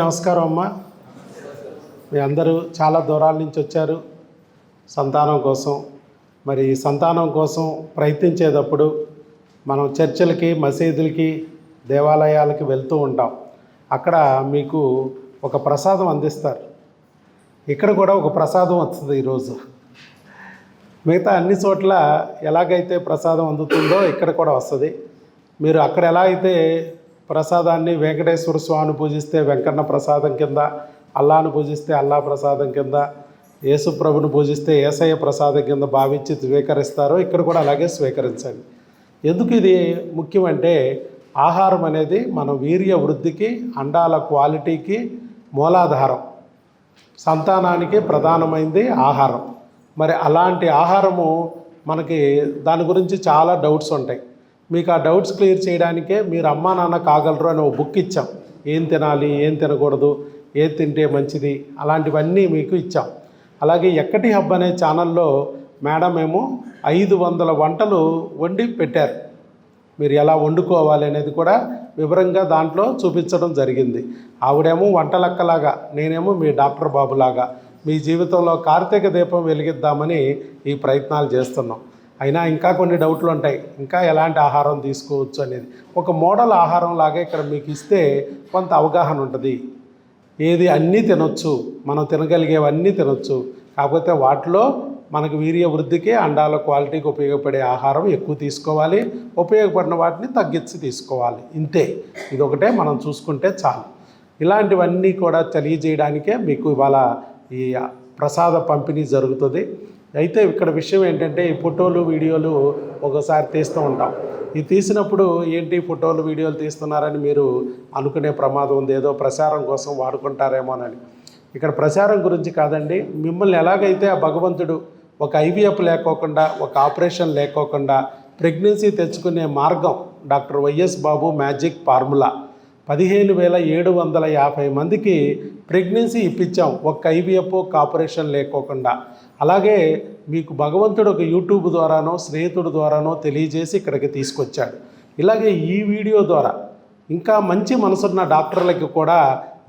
నమస్కారం అమ్మ. మీ అందరూ చాలా దూరాల నుంచి వచ్చారు సంతానం కోసం. మరి సంతానం కోసం ప్రయత్నించేటప్పుడు మనం చర్చిలకి మసీదులకి దేవాలయాలకి వెళ్తూ ఉంటాం. అక్కడ మీకు ఒక ప్రసాదం అందిస్తారు. ఇక్కడ కూడా ఒక ప్రసాదం వస్తుంది ఈరోజు. మిగతా అన్ని చోట్ల ఎలాగైతే ప్రసాదం అందుతుందో ఇక్కడ కూడా వస్తుంది. మీరు అక్కడ ఎలా అయితే ప్రసాదాన్ని వెంకటేశ్వర స్వామిని పూజిస్తే వెంకన్న ప్రసాదం కింద అల్లాను పూజిస్తే అల్లా ప్రసాదం కింద యేసు ప్రభుని పూజిస్తే ఏసయ్య ప్రసాదం కింద భావించి స్వీకరిస్తారో. ఇక్కడ కూడా అలాగే స్వీకరించండి. ఎందుకు ఇది ముఖ్యమంటే ఆహారం అనేది మన వీర్య వృద్ధికి అండాల క్వాలిటీకి మూలాధారం. సంతానానికి ప్రధానమైంది ఆహారం. మరి అలాంటి ఆహారము మనకి దాని గురించి చాలా డౌట్స్ ఉంటాయి. మీకు ఆ డౌట్స్ క్లియర్ చేయడానికే మీరు అమ్మా నాన్న కాగలరు అని ఒక బుక్ ఇచ్చాం. ఏం తినాలి ఏం తినకూడదు ఏది తింటే మంచిది అలాంటివన్నీ మీకు ఇచ్చాం. అలాగే ఎక్కటి హబ్ అనే ఛానల్లో మేడం ఏమో ఐదు వందల వంటలు వండి పెట్టారు. మీరు ఎలా వండుకోవాలి అనేది కూడా వివరంగా దాంట్లో చూపించడం జరిగింది. ఆవిడేమో వంటలక్కలాగా నేనేమో మీ డాక్టర్ బాబులాగా మీ జీవితంలో కార్తీక దీపం వెలిగిద్దామని ఈ ప్రయత్నాలు చేస్తున్నాం. అయినా ఇంకా కొన్ని డౌట్లు ఉంటాయి. ఇంకా ఎలాంటి ఆహారం తీసుకోవచ్చు అనేది. ఒక మోడల్ ఆహారం లాగా ఇక్కడ మీకు ఇస్తే కొంత అవగాహన ఉంటుంది. ఏది అన్నీ తినొచ్చు. మనం తినగలిగేవన్నీ తినొచ్చు. కాకపోతే వాటిలో మనకు వీర్య వృద్ధికి అండాల క్వాలిటీకి ఉపయోగపడే ఆహారం ఎక్కువ తీసుకోవాలి. ఉపయోగపడిన వాటిని తగ్గించి తీసుకోవాలి. ఇంతే. ఇదొకటే మనం చూసుకుంటే చాలు. ఇలాంటివన్నీ కూడా తెలియజేయడానికే మీకు ఇవాళ ఈ ప్రసాద పంపిణీ జరుగుతుంది. అయితే ఇక్కడ విషయం ఏంటంటే ఈ ఫోటోలు వీడియోలు ఒకసారి తీస్తూ ఉంటాం. ఇది తీసినప్పుడు ఏంటి ఫోటోలు వీడియోలు తీస్తున్నారని మీరు అనుకునే ప్రమాదం ఉంది. ఏదో ప్రచారం కోసం వాడుకుంటారేమోనని ఇక్కడ ప్రచారం గురించి కాదండి మిమ్మల్ని ఎలాగైతే ఆ భగవంతుడు ఒక ఐవీఎఫ్ లేకోకుండా ఒక ఆపరేషన్ లేకోకుండా ప్రెగ్నెన్సీ తెచ్చుకునే మార్గం doctor YS Babu magic formula. పదిహేను వేల ఏడు వందల యాభై మందికి ప్రెగ్నెన్సీ ఇప్పించాం ఒక్క ఐవీఎఫ్ ఒక ఆపరేషన్ లేకోకుండా. అలాగే మీకు భగవంతుడు ఒక యూట్యూబ్ ద్వారానో స్నేహితుడి ద్వారానో తెలియజేసి ఇక్కడికి తీసుకొచ్చాడు. ఇలాగే ఈ వీడియో ద్వారా ఇంకా మంచి మనసున్న డాక్టర్లకి కూడా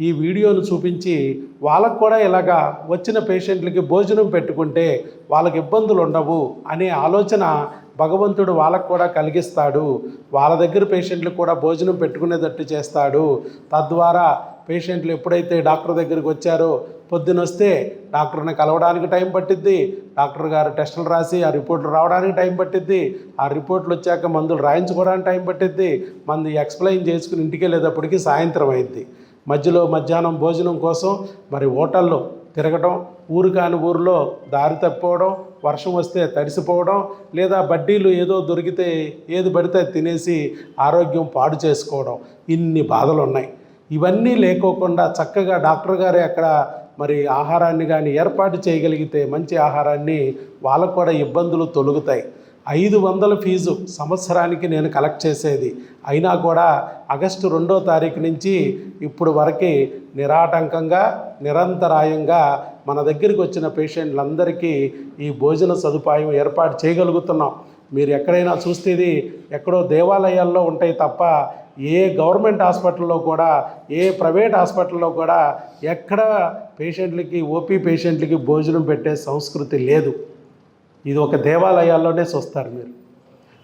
ఈ వీడియోను చూపించి వాళ్ళకు కూడా ఇలాగా వచ్చిన పేషెంట్లకి భోజనం పెట్టుకుంటే వాళ్ళకి ఇబ్బందులు ఉండవు అనే ఆలోచన భగవంతుడు వాళ్ళకు కూడా కలిగిస్తాడు. వాళ్ళ దగ్గర పేషెంట్లు కూడా భోజనం పెట్టుకునేటట్టు చేస్తాడు. తద్వారా పేషెంట్లు ఎప్పుడైతే డాక్టర్ దగ్గరికి వచ్చారో పొద్దునొస్తే డాక్టర్ని కలవడానికి టైం పట్టిద్ది. డాక్టర్ గారు టెస్టులు రాసి ఆ రిపోర్ట్లు రావడానికి టైం పట్టిద్ది. ఆ రిపోర్ట్లు వచ్చాక మందులు రాయించుకోవడానికి టైం పట్టిద్ది. మంది ఎక్స్ప్లెయిన్ చేసుకుని ఇంటికి వెళ్ళేటప్పటికి సాయంత్రం అయింది. మధ్యలో మధ్యాహ్నం భోజనం కోసం మరి హోటల్లో తిరగటం ఊరు కాని ఊరిలో దారి తప్పిపోవడం వర్షం వస్తే తడిసిపోవడం లేదా బడ్డీలు ఏదో దొరికితే ఏది పడితే తినేసి ఆరోగ్యం పాడు చేసుకోవడం. ఇన్ని బాధలు ఉన్నాయి ఇవన్నీ లేకోకుండా చక్కగా డాక్టర్ గారే అక్కడ మరి ఆహారాన్ని కానీ ఏర్పాటు చేయగలిగితే మంచి ఆహారాన్ని వాళ్ళకు కూడా ఇబ్బందులు తొలుగుతాయి. ఐదు వందల ఫీజు సంవత్సరానికి నేను కలెక్ట్ చేసేది. అయినా కూడా ఆగస్టు రెండో తారీఖు నుంచి ఇప్పుడు వరకు నిరాటంకంగా నిరంతరాయంగా మన దగ్గరికి వచ్చిన పేషెంట్లందరికీ ఈ భోజన సదుపాయం ఏర్పాటు చేయగలుగుతున్నాం. మీరు ఎక్కడైనా చూస్తే ఇది ఎక్కడో దేవాలయాల్లో ఉంటాయి తప్ప ఏ గవర్నమెంట్ హాస్పిటల్లో కూడా ఏ ప్రైవేట్ హాస్పిటల్లో కూడా ఎక్కడ పేషెంట్లకి ఓపీ పేషెంట్లకి భోజనం పెట్టే సంస్కృతి లేదు. ఇది ఒక దేవాలయాల్లోనే చూస్తారు మీరు.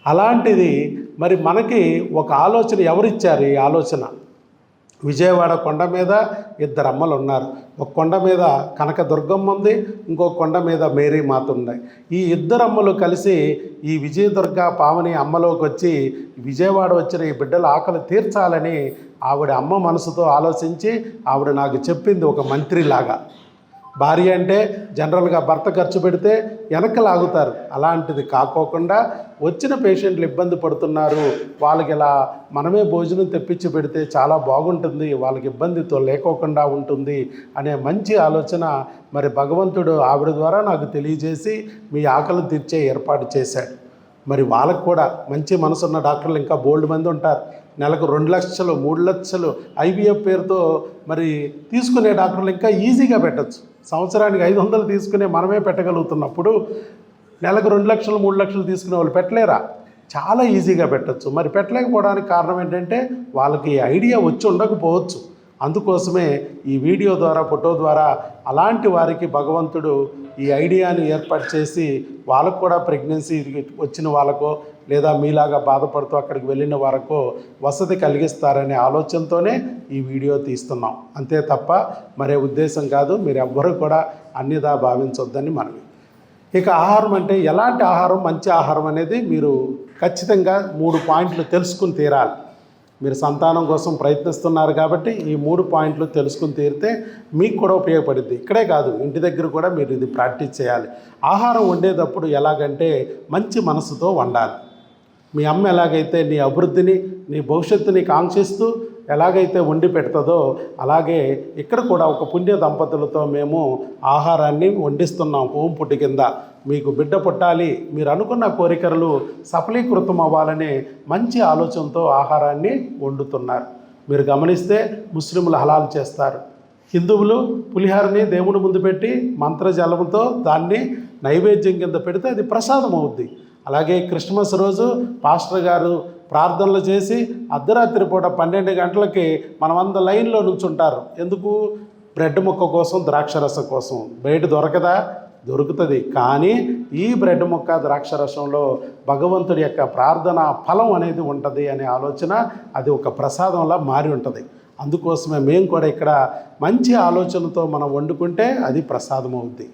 అలాంటిది మరి మనకి ఒక ఆలోచన ఎవరిచ్చారు ఈ ఆలోచన? విజయవాడ కొండ మీద ఇద్దరు అమ్మలు ఉన్నారు. ఒక కొండ మీద కనక ఉంది ఇంకో కొండ మీద మేరీ మాత ఉన్నాయి ఈ ఇద్దరు అమ్మలు కలిసి ఈ విజయదుర్గ పావని అమ్మలోకి వచ్చి విజయవాడ వచ్చిన ఈ బిడ్డల ఆకలి తీర్చాలని ఆవిడ అమ్మ మనసుతో ఆలోచించి ఆవిడ నాకు చెప్పింది ఒక మంత్రిలాగా. భార్య అంటే జనరల్గా భర్త ఖర్చు పెడితే వెనక్కి లాగుతారు. అలాంటిది కాకోకుండా వచ్చిన పేషెంట్లు ఇబ్బంది పడుతున్నారు. వాళ్ళకి ఇలా మనమే భోజనం తెప్పించి పెడితే చాలా బాగుంటుంది. వాళ్ళకి ఇబ్బందితో లేకోకుండా ఉంటుంది అనే మంచి ఆలోచన మరి భగవంతుడు ఆవిడ ద్వారా నాకు తెలియజేసి మీ ఆకలి తీర్చే ఏర్పాటు చేశాడు. మరి వాళ్ళకు కూడా మంచి మనసున్న డాక్టర్లు ఇంకా బోల్డ్ మంది ఉంటారు. నెలకు రెండు లక్షలు మూడు లక్షలు ఐవీఎఫ్ పేరుతో మరి తీసుకునే డాక్టర్లు ఇంకా ఈజీగా పెట్టచ్చు. సంవత్సరానికి ఐదు వందలు తీసుకునే మనమే పెట్టగలుగుతున్నప్పుడు నెలకు రెండు లక్షలు మూడు లక్షలు తీసుకునే వాళ్ళు పెట్టలేరా? చాలా ఈజీగా పెట్టచ్చు. మరి పెట్టలేకపోవడానికి కారణం ఏంటంటే వాళ్ళకి ఐడియా వచ్చి ఉండకపోవచ్చు. అందుకోసమే ఈ వీడియో ద్వారా ఫోటో ద్వారా అలాంటి వారికి భగవంతుడు ఈ ఐడియాని ఏర్పాటు చేసి వాళ్ళకు కూడా ప్రెగ్నెన్సీ వచ్చిన వాళ్ళకో లేదా మీలాగా బాధపడుతూ అక్కడికి వెళ్ళిన వారికో వసతి కలిగిస్తారనే ఆలోచనతోనే ఈ వీడియో తీస్తున్నాం. అంతే తప్ప మరే ఉద్దేశం కాదు మీరు ఎవ్వరూ కూడా అన్నిదా భావించొద్దని మనవి. ఇక ఆహారం అంటే ఎలాంటి ఆహారం మంచి ఆహారం అనేది మీరు ఖచ్చితంగా మూడు పాయింట్లు తెలుసుకుని తీరాలి. మీరు సంతానం కోసం ప్రయత్నిస్తున్నారు కాబట్టి ఈ మూడు పాయింట్లు తెలుసుకుని తీరితే మీకు కూడా ఉపయోగపడుద్ది. ఇక్కడే కాదు ఇంటి దగ్గర కూడా మీరు ఇది ప్రాక్టీస్ చేయాలి. ఆహారం వండేటప్పుడు ఎలాగంటే మంచి మనసుతో వండాలి. మీ అమ్మ ఎలాగైతే నీ అభివృద్ధిని నీ భవిష్యత్తుని కాంక్షిస్తూ ఎలాగైతే వండి పెడుతుందో అలాగే ఇక్కడ కూడా ఒక పుణ్య దంపతులతో మేము ఆహారాన్ని వండిస్తున్నాం హోం పుట్టి కింద. మీకు బిడ్డ పుట్టాలి మీరు అనుకున్న కోరికలు సఫలీకృతం అవ్వాలనే మంచి ఆలోచనతో ఆహారాన్ని వండుతున్నారు. మీరు గమనిస్తే ముస్లింలు హలాలు చేస్తారు. హిందువులు పులిహారని దేవుడి ముందు పెట్టి మంత్రజలంతో దాన్ని నైవేద్యం కింద పెడితే అది ప్రసాదం అవుద్ది. అలాగే క్రిస్మస్ రోజు పాస్టర్ గారు ప్రార్థనలు చేసి అర్ధరాత్రి పూట పన్నెండు గంటలకి మనమంద లైన్లో నుంచుంటారు. ఎందుకు? బ్రెడ్ ముక్క కోసం ద్రాక్షరసం కోసం. బయట దొరకదా? దొరుకుతుంది. కానీ ఈ బ్రెడ్ ముక్క ద్రాక్షరసంలో భగవంతుడి యొక్క ప్రార్థన ఫలం అనేది ఉంటుంది అనే ఆలోచన అది ఒక ప్రసాదంలా మారి ఉంటుంది. అందుకోసమే మేము కూడా ఇక్కడ మంచి ఆలోచనతో మనం వండుకుంటే అది ప్రసాదం అవుద్ది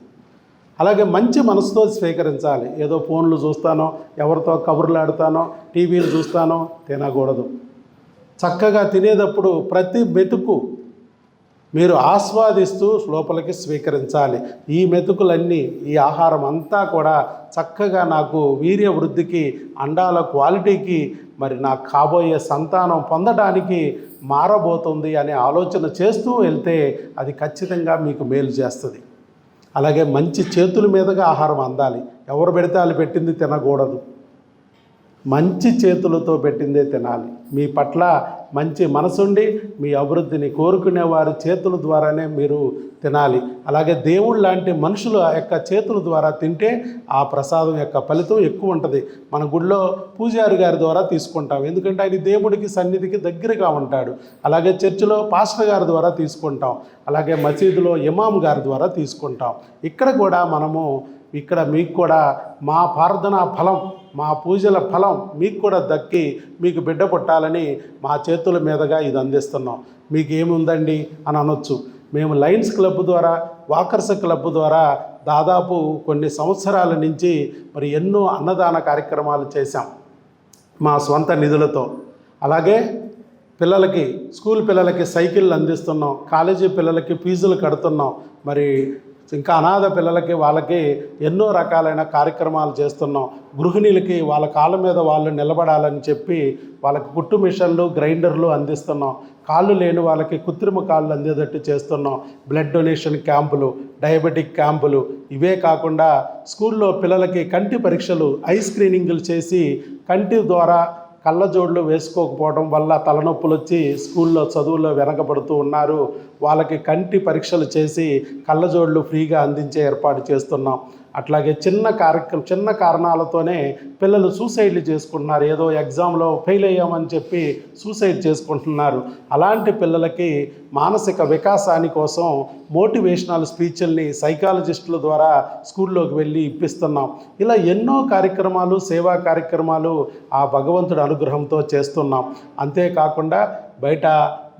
అలాగే మంచి మనసుతో స్వీకరించాలి. ఏదో ఫోన్లు చూస్తానో ఎవరితో కబుర్లు ఆడతానో టీవీలు చూస్తానో తినకూడదు. చక్కగా తినేటప్పుడు ప్రతి మెతుకు మీరు ఆస్వాదిస్తూ లోపలికి స్వీకరించాలి. ఈ మెతుకులన్నీ ఈ ఆహారం అంతా కూడా చక్కగా నాకు వీర్య వృద్ధికి అండాల క్వాలిటీకి మరి నాకు కాబోయే సంతానం పొందడానికి మారబోతుంది అనే ఆలోచన చేస్తూ వెళ్తే అది ఖచ్చితంగా మీకు మేలు చేస్తుంది. అలాగే మంచి చేతుల మీదుగా ఆహారం అందాలి. ఎవరు పెడితే వాళ్ళు పెట్టింది తినకూడదు. మంచి చేతులతో పెట్టిందే తినాలి. మీ పట్ల మంచి మనసుండి మీ అభివృద్ధిని కోరుకునే వారి చేతుల ద్వారానే మీరు తినాలి. అలాగే దేవుడు లాంటి మనుషులు ఆ యొక్క చేతుల ద్వారా తింటే ఆ ప్రసాదం యొక్క ఫలితం ఎక్కువ ఉంటుంది. మన గుడిలో పూజారి గారి ద్వారా తీసుకుంటాం. ఎందుకంటే ఆయన దేవుడికి సన్నిధికి దగ్గరగా ఉంటాడు. అలాగే చర్చిలో పాస్టర్ గారి ద్వారా తీసుకుంటాం. అలాగే మసీదులో ఇమాం గారి ద్వారా తీసుకుంటాం. ఇక్కడ కూడా మనము ఇక్కడ మీకు కూడా మా ప్రార్థనా ఫలం మా పూజల ఫలం మీకు కూడా దక్కి మీకు బిడ్డ పుట్టాలని మా చేతుల మీదుగా ఇది అందిస్తున్నాం. మీకు ఏముందండి అని అనొచ్చు. మేము లయన్స్ క్లబ్ ద్వారా వాకర్స్ క్లబ్ ద్వారా దాదాపు కొన్ని సంవత్సరాల నుంచి మరి ఎన్నో అన్నదాన కార్యక్రమాలు చేశాం మా స్వంత నిధులతో. అలాగే పిల్లలకి స్కూల్ పిల్లలకి సైకిళ్ళు అందిస్తున్నాం కాలేజీ పిల్లలకి ఫీజులు కడుతున్నాం. మరి ఇంకా అనాథ పిల్లలకి వాళ్ళకి ఎన్నో రకాలైన కార్యక్రమాలు చేస్తున్నాం. గృహిణీలకి వాళ్ళ కాళ్ళ మీద వాళ్ళు నిలబడాలని చెప్పి వాళ్ళకి కుట్టు మిషన్లు గ్రైండర్లు అందిస్తున్నాం. కాళ్ళు లేని వాళ్ళకి కృత్రిమ కాళ్ళు అందేటట్టు చేస్తున్నాం. బ్లడ్ డొనేషన్ క్యాంపులు డయాబెటిక్ క్యాంపులు. ఇవే కాకుండా స్కూల్లో పిల్లలకి కంటి పరీక్షలు ఐ స్క్రీనింగ్లు చేసి కంటి ద్వారా కళ్ళజోడులు వేసుకోకపోవడం వల్ల తలనొప్పులు వచ్చి స్కూల్లో చదువుల్లో వెనకబడుతూ ఉన్నారు. వాళ్ళకి కంటి పరీక్షలు చేసి కళ్ళజోడులు ఫ్రీగా అందించే ఏర్పాటు చేస్తున్నాం. అట్లాగే చిన్న కార్యక్రమం చిన్న కారణాలతోనే పిల్లలు సూసైడ్లు చేసుకుంటున్నారు. ఏదో ఎగ్జామ్లో ఫెయిల్ అయ్యామని చెప్పి సూసైడ్ చేసుకుంటున్నారు. అలాంటి పిల్లలకి మానసిక వికాసాని కోసం మోటివేషనల్ స్పీచ్ల్ని సైకాలజిస్టుల ద్వారా స్కూల్లోకి వెళ్ళి ఇప్పిస్తున్నాం. ఇలా ఎన్నో కార్యక్రమాలు సేవా కార్యక్రమాలు ఆ భగవంతుడి అనుగ్రహంతో చేస్తున్నాం. అంతేకాకుండా బయట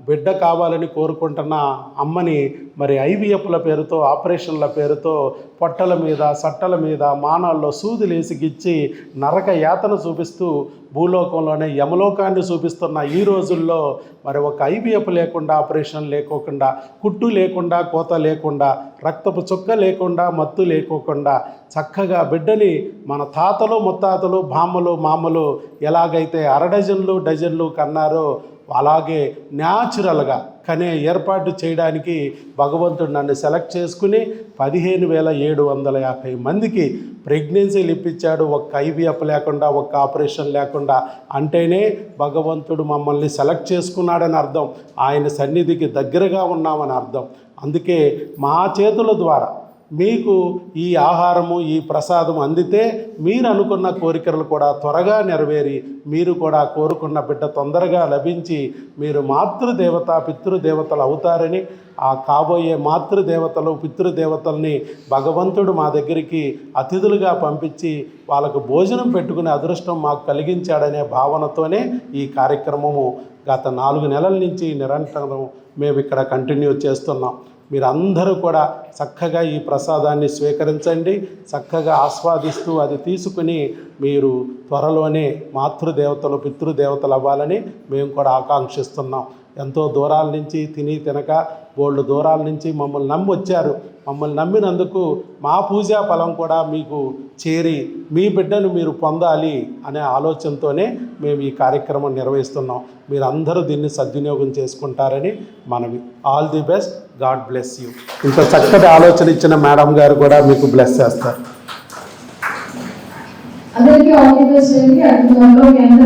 బిడ్డ కావాలని కోరుకుంటున్న అమ్మని మరి ఐవీఎఫ్ల పేరుతో ఆపరేషన్ల పేరుతో పొట్టల మీద సట్టల మీద మానాల్లో సూదులేసి గిచ్చి నరక యాతన చూపిస్తూ భూలోకంలోనే యమలోకాన్ని చూపిస్తున్న ఈ రోజుల్లో మరి ఒక ఐవీఎఫ్ లేకుండా ఆపరేషన్ లేకోకుండా కుట్టు లేకుండా కోత లేకుండా రక్తపు చుక్క లేకుండా మత్తు లేకోకుండా చక్కగా బిడ్డని మన తాతలు ముత్తాతలు బామ్మలు మామలు ఎలాగైతే అర డజన్లు డజన్లు కన్నారో అలాగే న్యాచురల్గా కనే ఏర్పాటు చేయడానికి భగవంతుడు నన్ను సెలెక్ట్ చేసుకుని పదిహేను వేల ఏడు వందల యాభై మందికి ప్రెగ్నెన్సీలు ఇప్పించాడు ఒక్క ఐవీఎఫ్ లేకుండా ఒక్క ఆపరేషన్ లేకుండా అంటేనే భగవంతుడు మమ్మల్ని సెలెక్ట్ చేసుకున్నాడని అర్థం. ఆయన సన్నిధికి దగ్గరగా ఉన్నామని అర్థం. అందుకే మా చేతుల ద్వారా మీకు ఈ ఆహారము ఈ ప్రసాదం అందితే మీరు అనుకున్న కోరికలు కూడా త్వరగా నెరవేరి మీరు కూడా కోరుకున్న బిడ్డ తొందరగా లభించి మీరు మాతృదేవత పితృదేవతలు అవుతారని ఆ కాబోయే మాతృదేవతలు పితృదేవతల్ని భగవంతుడు మా దగ్గరికి అతిథులుగా పంపించి వాళ్ళకు భోజనం పెట్టుకునే అదృష్టం మాకు కలిగించాడనే భావనతోనే ఈ కార్యక్రమము గత నాలుగు నెలల నుంచి నిరంతరం మేము ఇక్కడ కంటిన్యూ చేస్తున్నాం. మీరందరూ కూడా చక్కగా ఈ ప్రసాదాన్ని స్వీకరించండి చక్కగా ఆస్వాదిస్తూ అది తీసుకుని మీరు త్వరలోనే మాతృదేవతలు పితృదేవతలు అవ్వాలని మేము కూడా ఆకాంక్షిస్తున్నాం. ఎంతో దూరాల నుంచి తిని తినక బోళ్ళు దూరాల నుంచి మమ్మల్ని నమ్మి వచ్చారు మమ్మల్ని నమ్మినందుకు మా పూజా ఫలం కూడా మీకు చేరి మీ బిడ్డను మీరు పొందాలి అనే ఆలోచనతోనే మేము ఈ కార్యక్రమం నిర్వహిస్తున్నాం. మీరందరూ దీన్ని సద్వినియోగం చేసుకుంటారని మనవి. All the best God bless you ఇంత చక్కటి ఆలోచన ఇచ్చిన మేడం గారు కూడా మీకు బ్లెస్ చేస్తారు. అందరికీ ఆల్ ది బెస్ట్ అండి.